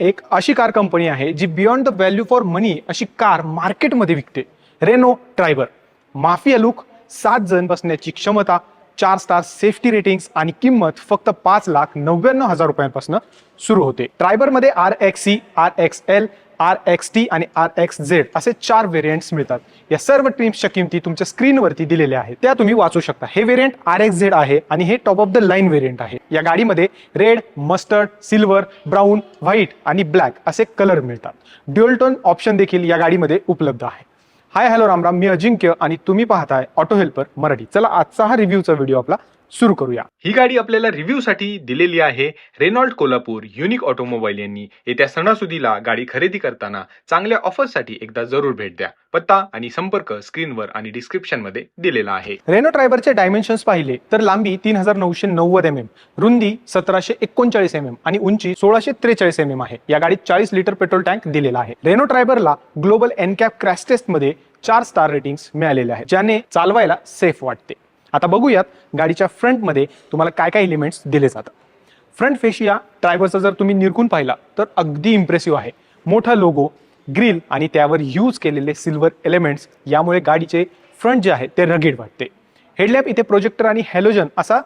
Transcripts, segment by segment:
एक अशी car company आहे जी beyond the value for money अशी कार मार्केटमध्ये विकते. रेनो ट्रायबर माफिया लुक सात जण बसण्याची क्षमता चार स्टार सेफ्टी रेटिंग्स आणि किंमत फक्त पाच लाख नव्याण्णव हजार रुपयांपासून सुरू होते. ट्रायबरमध्ये R X E R X L R X T आणि आर एक्स झेड असे चार व्हेरियंट्स मिळतात. या सर्व ट्रिम्सच्या किमती तुमच्या स्क्रीनवरती दिलेल्या आहेत. त्या तुम्ही वाचू शकता. हे व्हेरियंट आर एक्स झेड आहे आणि हे top of the line variant आहे. या गाडीमध्ये red mustard silver brown white आणि ब्लॅक असे कलर मिळतात. ड्युअल टोन ऑप्शन देखील या गाडीमध्ये उपलब्ध आहे. हाय हॅलो रामराम मी अजिंक्य आणि तुम्ही पाहताय ऑटो हेल्पर मराठी. चला आजचा हा रिव्ह्यूचा व्हिडिओ आपला सुरू करूया. ही गाडी आपल्याला रिव्ह्यू साठी दिलेली आहे रेनॉल्ड कोल्हापूर युनिक ऑटोमोबाईल यांनी. येत्या सणासुदीला गाडी खरेदी करताना चांगल्या ऑफरसाठी एकदा जरूर भेट द्या. पत्ता आणि संपर्क स्क्रीनवर आणि डिस्क्रिप्शनमध्ये दिलेला आहे. रेनो ट्रायबरचे डायमेन्शन्स पाहिले तर लांबी तीन हजार नऊशे नव्वद एम एम रुंदी सतराशे एकोणचाळीस एम एम आणि उंची सोळाशे त्रेचाळीस एम एम आहे. या गाडीत चाळीस लिटर पेट्रोल टँक दिलेला आहे. रेनो ट्रायबरला ग्लोबल एनकॅप क्रॅश टेस्टमध्ये चार स्टार रेटिंग्स मिळालेले आहेत ज्याने चालवायला सेफ वाटते. आता बघूयात गाडीच्या फ्रंटमध्ये तुम्हाला काय काय एलिमेंट्स दिले जातात. फ्रंट फेशिया ट्रायबरचा जर तुम्ही निरखून पाहिला तर अगदी इम्प्रेसिव्ह आहे. मोठा लोगो ग्रिल आणि त्यावर यूज केलेले सिल्वर एलिमेंट्स यामुळे गाडीचे फ्रंट जे आहे ते रगेड वाटते. हेडलॅम्प इथे प्रोजेक्टर आणि हॅलोजन असा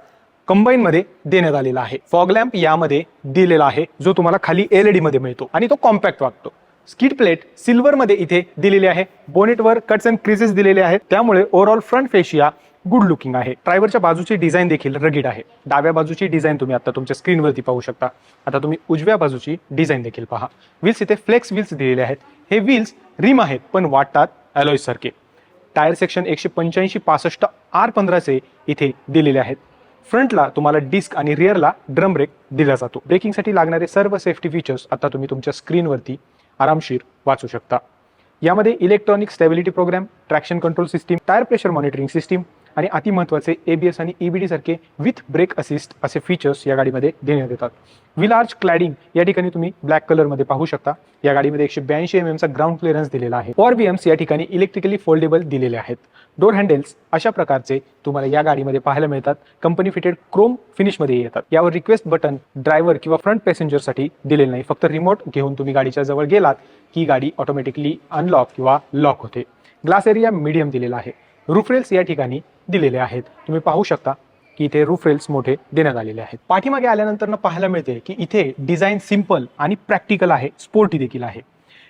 कंबाईनमध्ये देण्यात आलेला आहे. फॉग लॅम्प यामध्ये दिलेला आहे जो तुम्हाला खाली एलईडी मध्ये मिळतो आणि तो कॉम्पॅक्ट वाटतो. स्किड प्लेट सिल्वरमध्ये इथे दिलेली आहे. बोनेटवर कट्स अँड क्रिजेस दिलेले आहेत. त्यामुळे overall front fascia good looking आहे. ड्रायव्हरच्या बाजूची डिझाईन देखील रगीड आहे. डाव्या बाजूची डिझाईन तुम्ही आता तुमच्या स्क्रीनवरती पाहू शकता. आता तुम्ही उजव्या बाजूची डिझाईन देखील पहा. व्हील्स इथे फ्लेक्स व्हील्स दिलेले आहेत. हे व्हील्स रिम आहेत पण वाटतात अलॉय सारखे. टायर सेक्शन एकशे पंच्याऐंशी पासष्ट आर पंधराचे इथे दिलेले आहेत. फ्रंटला तुम्हाला डिस्क आणि रिअरला ड्रम ब्रेक दिला जातो. ब्रेकिंगसाठी लागणारे सर्व सेफ्टी फीचर्स आता तुम्ही तुमच्या स्क्रीनवरती आरामशीर वाचू शकता. यामध्ये electronic stability program traction control system tyre pressure monitoring system आणि अति महत्त्वाचे एबीएस आणि ईबीडी सारखे विथ ब्रेक असिस्ट असे फीचर्स या गाडीमध्ये देण्यात येतात. व्हील आर्च क्लॅडिंग या ठिकाणी तुम्ही ब्लॅक कलरमध्ये पाहू शकता. या गाडीमध्ये एकशे ब्याऐंशी एम एमचा ग्राउंड क्लिअरन्स दिलेला आहे. फॉर बीएम्स या ठिकाणी इलेक्ट्रिकली फोल्डेबल दिलेले आहेत. डोर हँडल्स अशा प्रकारचे तुम्हाला या गाडीमध्ये पाहायला मिळतात. कंपनी फिटेड क्रोम फिनिशमध्ये येतात. यावर रिक्वेस्ट बटन ड्रायव्हर किंवा फ्रंट पॅसेंजरसाठी दिलेलं नाही. फक्त रिमोट घेऊन तुम्ही गाडीच्या जवळ गेलात की गाडी ऑटोमॅटिकली अनलॉक किंवा लॉक होते. ग्लास एरिया मीडियम दिलेला आहे. रुफरेल्स या ठिकाणी दिलेले आहेत. तुम्ही पाहू शकता की इथे रुफरेल्स मोठे देण्यात आलेले आहेत. पाठीमागे आल्यानंतर पाहायला मिळते की इथे डिझाईन सिंपल आणि प्रॅक्टिकल आहे. स्पोर्टी देखील आहे.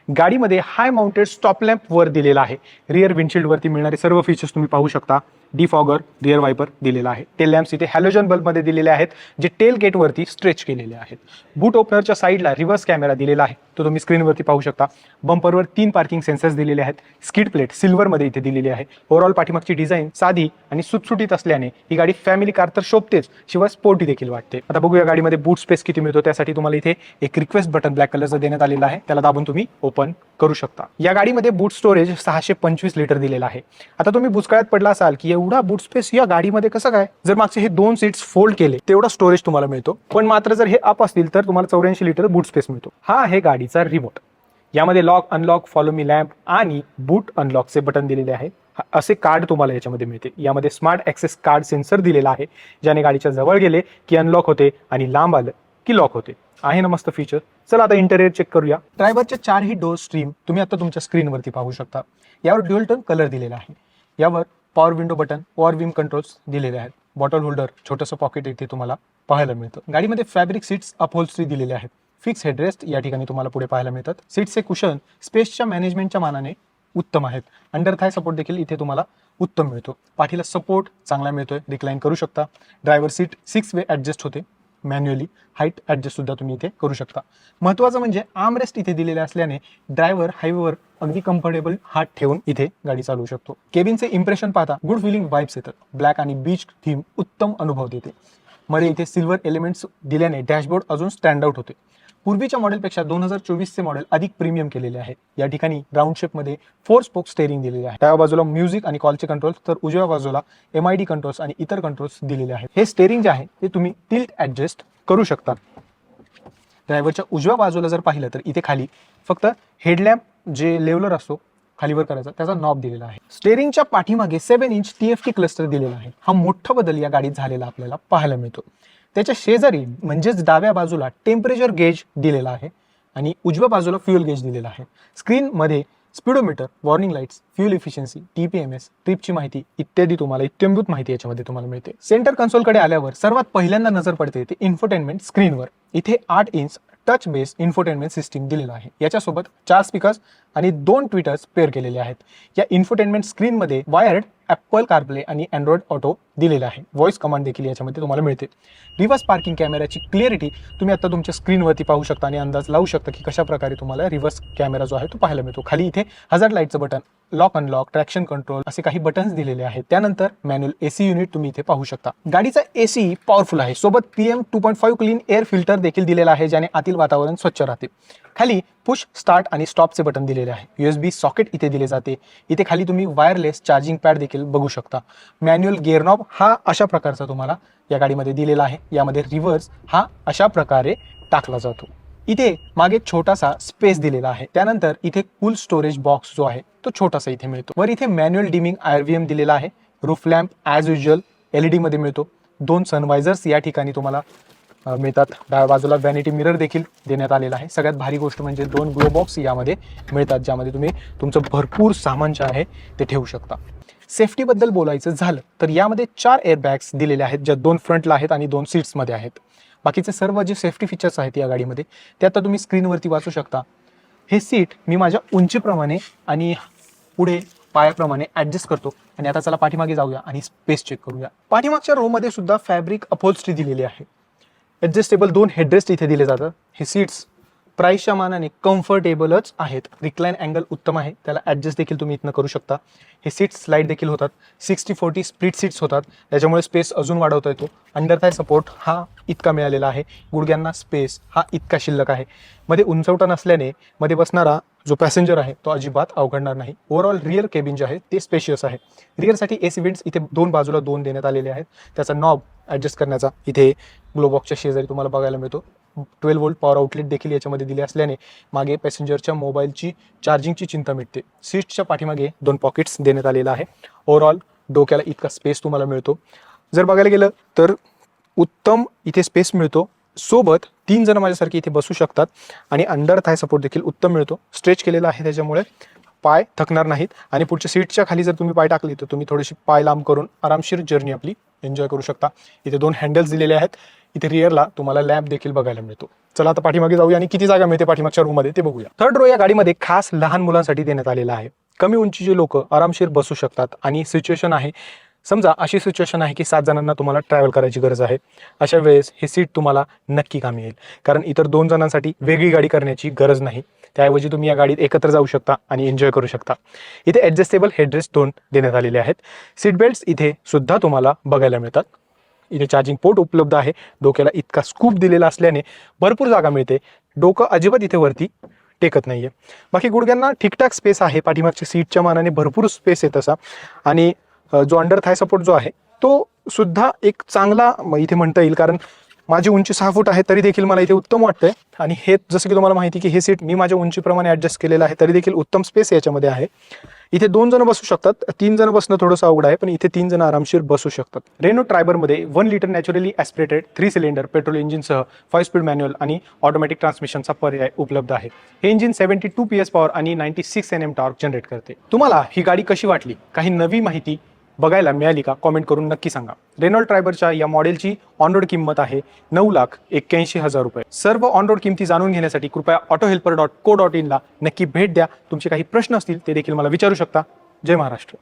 गाडीमध्ये हाय माउंटेड स्टॉप लॅम्प वर दिलेला आहे. रिअर विंडशील्डवरती मिळणारे सर्व फीचर्स तुम्ही पाहू शकता. डिफॉगर रिअर वायपर दिलेला आहे. टेल लॅम्प्स इथे हॅलोजन बल्बमध्ये दिलेले आहेत जे टेल गेटवरती स्ट्रेच केलेले आहेत. बूट ओपनरच्या साईडला रिव्हर्स कॅमेरा दिलेला आहे. तो तुम्ही स्क्रीनवरती पाहू शकता. बंपरवर तीन पार्किंग सेन्सर्स दिलेले आहेत. स्किड प्लेट सिल्वरमध्ये इथे दिलेली आहे. ओव्हरऑल पाठीमागची डिझाईन साधी आणि सुटसुटीत असल्याने ही गाडी फॅमिली कार तर शोभतेच शिवाय स्पोर्टी देखील वाटते. आता बघूया गाडीमध्ये बूट स्पेस किती मिळतो. त्यासाठी तुम्हाला इथे एक रिक्वेस्ट बटन ब्लॅक कलरचं देण्यात आलेलं आहे. त्याला दाबून तुम्ही ओपन करू शकता. या गाडीमध्ये बूट स्टोरेज सहाशे पंचवीस लिटर दिलेलं आहे. आता तुम्ही भुसकाळ्यात पडला असाल की एवढा बूट स्पेस या गाडीमध्ये कसं काय? जर मागचे हे दोन सीट्स फोल्ड केले तेवढा स्टोरेज तुम्हाला मिळतो. पण मात्र जर हे अप असतील तर तुम्हाला चौऱ्याऐंशी लिटर बूट स्पेस मिळतो. हा आहे गाडीचा रिमोट यामध्ये lock unlock follow me lamp आणि बूट अनलॉकचे बटन दिलेले आहे. असे कार्ड तुम्हाला याच्यामध्ये मिळते. यामध्ये स्मार्ट ॲक्सेस कार्ड सेन्सर दिलेला आहे ज्याने गाडीच्या जवळ गेले की अनलॉक होते आणि लांब आलं की लॉक होते. आहे ना मस्त फीचर चला आता इंटेरियर चेक करूया. ड्रायव्हरचे चारही डोर स्ट्रीम तुम्ही आता तुमच्या स्क्रीनवरती पाहू शकता. यावर ड्युअल टन कलर दिलेला आहे. यावर पॉवर विंडो बटन पॉवर विम कंट्रोल्स दिलेले आहेत. बॉटल होल्डर छोटंसं पॉकेट इथे तुम्हाला पाहायला मिळतं. गाडीमध्ये फॅब्रिक सीट्स अपहोल्स्ट्री दिलेले आहेत. फिक्स हेडरेस्ट या ठिकाणी तुम्हाला पुढे पाहायला मिळतात. सीट्सचे कुशन स्पेसच्या मॅनेजमेंटच्या मानाने उत्तम आहेत. अंडर थाय सपोर्ट देखील इथे तुम्हाला उत्तम मिळतो. पाठीला सपोर्ट चांगला मिळतोय. रिक्लाईन करू शकता. Driver seat six way adjust होते. मॅन्युअली हाईट ॲडजस्ट सुद्धा तुम्ही इथे करू शकता. महत्त्वाचं म्हणजे आर्मरेस्ट इथे दिलेले असल्याने ड्रायव्हर हायवेवर अगदी कम्फर्टेबल हात ठेवून इथे गाडी चालवू शकतो. केबिनचे इम्प्रेशन पाहता गुड फिलिंग वाईब्स येतात. ब्लॅक आणि बीच थीम उत्तम अनुभव देते. मध्ये इथे सिल्वर एलिमेंट्स दिल्याने डॅशबोर्ड अजून स्टँड आउट होते. पूर्वीच्या मॉडेलपेक्षा दोन हजार चोवीसचे मॉडेल अधिक प्रीमियम केलेले आहे. या ठिकाणी राऊंड शेपमध्ये फोर स्पोक स्टेरिंग दिलेले आहे. त्या बाजूला म्युझिक आणि कॉलचे कंट्रोल्स तर उजव्या बाजूला एम आय डी कंट्रोल्स आणि इतर कंट्रोल्स दिलेले आहेत. हे स्टेरिंग जे आहे ते तुम्ही टिल्ट ऍडजस्ट करू शकता. ड्रायव्हरच्या उजव्या बाजूला जर पाहिलं तर इथे खाली फक्त हेडलॅम्प जे लेवलर असतो खालीवर करायचा त्याचा नॉब दिलेला आहे. स्टेरिंगच्या पाठीमागे seven inch T F T cluster दिलेला आहे. हा मोठा बदल या गाडीत झालेला आपल्याला पाहायला मिळतो. त्याच्या शेजारी म्हणजेच डाव्या बाजूला टेम्परेचर गेज दिलेला आहे आणि उजव्या बाजूला फ्युएल गेज दिलेला आहे. स्क्रीनमध्ये speedometer warning lights fuel efficiency T P M S ट्रिपची माहिती इत्यादी तुम्हाला इत्यंभूत माहिती याच्यामध्ये तुम्हाला मिळते. सेंटर कन्सोलकडे आल्यावर सर्वात पहिल्यांदा नजर पडते ते इन्फोटेनमेंट स्क्रीनवर इथे आठ inch touch base infotainment system दिलेलं आहे. याच्यासोबत चार स्पीकर्स आणि दोन ट्विटर्स पेअर केलेले आहेत. या इन्फोटेनमेंट स्क्रीनमध्ये वायर्ड ॲपल कारप्ले आणि अँड्रॉइड ऑटो दिलेला आहे. व्हॉइस कमांड देखील याच्यामध्ये तुम्हाला मिळते. रिव्हर्स पार्किंग कॅमेऱ्याची क्लिअरिटी तुम्ही आता तुमच्या स्क्रीनवरती पाहू शकता आणि अंदाज लावू शकता की कशा प्रकारे तुम्हाला रिव्हर्स कॅमेरा जो आहे तो पाहायला मिळतो. खाली इथे हजार लाईटचं button lock unlock traction control असे काही बटन्स दिलेले आहेत. त्यानंतर मॅन्युअल एसी युनिट तुम्ही इथे पाहू शकता. गाडीचा एसी पॉवरफुल आहे. सोबत PM two point five clean air filter देखील दिलेला आहे ज्याने आतील वातावरण स्वच्छ राहते. खाली पुश स्टार्ट आणि स्टॉपचे बटन दिलेले आहे. यूएसबी सॉकेट इथे दिले जाते. इथे खाली तुम्ही वायरलेस चार्जिंग पॅड देखील बघू शकता. मॅन्युअल गेअरनॉब हा अशा प्रकारचा तुम्हाला या गाडीमध्ये दिलेला आहे. यामध्ये रिव्हर्स हा अशा प्रकारे टाकला जातो. इथे मागे छोटासा स्पेस दिलेला आहे. त्यानंतर इथे कूल स्टोरेज बॉक्स जो आहे तो छोटासा इथे मिळतो. वर इथे मॅन्युअल डिमिंग आयव्हीएम दिलेला आहे. Roof lamp as usual L E डीमध्ये मिळतो. दोन सनवायझर्स या ठिकाणी तुम्हाला मिळतात. डाव्या बाजूला व्हॅनिटी मिरर देखील देण्यात आलेला आहे. सगळ्यात भारी गोष्ट म्हणजे दोन ग्लो बॉक्स यामध्ये मिळतात ज्यामध्ये तुम्ही तुमचं भरपूर सामान जे आहे ते ठेवू शकता. सेफ्टीबद्दल बोलायचं झालं तर यामध्ये चार एअरबॅग्स दिलेले आहेत ज्या दोन फ्रंटला आहेत आणि दोन सीट्समध्ये आहेत. बाकीचे सर्व जे सेफ्टी फीचर्स आहेत या गाडीमध्ये ते आता तुम्ही स्क्रीनवरती वाचू शकता. हे सीट मी माझ्या उंचीप्रमाणे आणि पुढे पायाप्रमाणे ॲडजस्ट करतो. आणि आता चला पाठीमागे जाऊया आणि स्पेस चेक करूया. पाठीमागच्या रोमध्ये सुद्धा फॅब्रिक अपोल्स्ट्री दिलेली आहे. ॲडजस्टेबल दोन हेडरेस्ट इथे दिले जातात. हे सीट्स प्राईसच्या मानाने कम्फर्टेबलच आहेत. रिक्लाईन अँगल उत्तम आहे. त्याला ॲडजस्ट देखील तुम्ही इथनं करू शकता. हे सीट्स स्लाईड देखील होतात. सिक्स्टी फोर्टी स्प्लिट सीट्स होतात. त्याच्यामुळे स्पेस अजून वाढवता येतो. अंडर थाय सपोर्ट हा इतका मिळालेला आहे. गुडघ्यांना स्पेस हा इतका शिल्लक आहे. मध्ये उंचवटा नसल्याने मध्ये बसणारा जो पॅसेंजर आहे तो अजिबात अवघडणार नाही. ओव्हरऑल रिअर केबिन जे आहे ते स्पेशियस आहे. रिअरसाठी एसी विंड्स इथे दोन बाजूला दोन देण्यात आलेले आहेत. त्याचा नॉब ॲडजस्ट करण्याचा इथे ग्लोबॉक्सच्या शेजारी तुम्हाला बघायला मिळतो. ट्वेल्व वोल्ट पॉवर आउटलेट देखील याच्यामध्ये दिले असल्याने मागे पॅसेंजरच्या मोबाईलची चार्जिंगची चिंता मिटते. सीट्सच्या पाठीमागे दोन पॉकेट्स देण्यात आलेलं आहे. ओव्हरऑल डोक्याला इतका स्पेस तुम्हाला मिळतो. जर बघायला गेलं तर उत्तम इथे स्पेस मिळतो. सोबत तीन जण माझ्यासारखे इथे बसू शकतात आणि अंडर थाय सपोर्ट देखील उत्तम मिळतो. स्ट्रेच केलेला आहे त्याच्यामुळे पाय थकणार नाहीत आणि पुढच्या सीटच्या खाली जर तुम्ही पाय टाकले तर तुम्ही थोडीशी पाय लांब करून आरामशीर जर्नी आपली एन्जॉय करू शकता. इथे दोन हँडल्स दिलेले आहेत. इथे रिअरला तुम्हाला लॅम्प देखील बघायला मिळतो. चला आता पाठीमागे जाऊया आणि किती जागा मिळते पाठीमागच्या रूममध्ये ते बघूया. थर्ड रो या गाडीमध्ये खास लहान मुलांसाठी देण्यात आलेला आहे. कमी उंचीचे लोक आरामशीर बसू शकतात आणि सिच्युएशन आहे. समजा अशी सिच्युएशन आहे की सात जणांना तुम्हाला ट्रॅव्हल करायची गरज आहे. अशा वेळेस हे सीट तुम्हाला नक्की कामी येईल. कारण इतर दोन जणांसाठी वेगळी गाडी करण्याची गरज नाही. त्याऐवजी तुम्ही या गाडीत एकत्र जाऊ शकता आणि एन्जॉय करू शकता. इथे ॲडजस्टेबल हेडरेस्ट दोन देण्यात आलेले आहेत. सीट बेल्ट्स इथे सुद्धा तुम्हाला बघायला मिळतात. इथे चार्जिंग पोर्ट उपलब्ध आहे. डोक्याला इतका स्कूप दिलेला असल्याने भरपूर जागा मिळते. डोकं अजिबात इथे वरती टेकत नाही आहे बाकी गुडघ्यांना ठीकठाक स्पेस आहे. पाठीमागच्या सीटच्या मानाने भरपूर स्पेस आहे तसा. आणि जो अंडर थाय सपोर्ट जो आहे तो सुद्धा एक चांगला म, इथे म्हणता येईल. कारण माझी उंची सहा फूट आहे तरी देखील मला इथे उत्तम वाटतंय. आणि हे जसं की तुम्हाला माहिती की हे सीट मी माझ्या उंचीप्रमाणे ॲडजस्ट केलेलं आहे तरी देखील उत्तम स्पेस याच्यामध्ये आहे. इथे दोन जण बसू शकतात तीन जण बसणं थोडंसं अवघड आहे पण इथे तीन जण आरामशीर बसू शकतात. Renault ट्रायबरमध्ये one litre naturally aspirated three cylinder petrol इंजिनसह five speed manual आणि ऑटोमॅटिक ट्रान्समिशनचा पर्याय उपलब्ध आहे. हे engine seventy two P S power आणि ninety six N M torque generate करते. तुम्हाला ही गाडी कशी वाटली? काही नवी माहिती बघायला मिळाली का? कॉमेंट करून नक्की सांगा. रेनॉल्ड ट्रायबरच्या या मॉडेलची ऑनरोड किंमत आहे नऊ लाख एक्क्याऐंशी हजार रुपये. सर्व ऑनरोड किमती जाणून घेण्यासाठी कृपया auto helper dot co dot इनला नक्की भेट द्या. तुमचे काही प्रश्न असतील ते देखील मला विचारू शकता. जय महाराष्ट्र.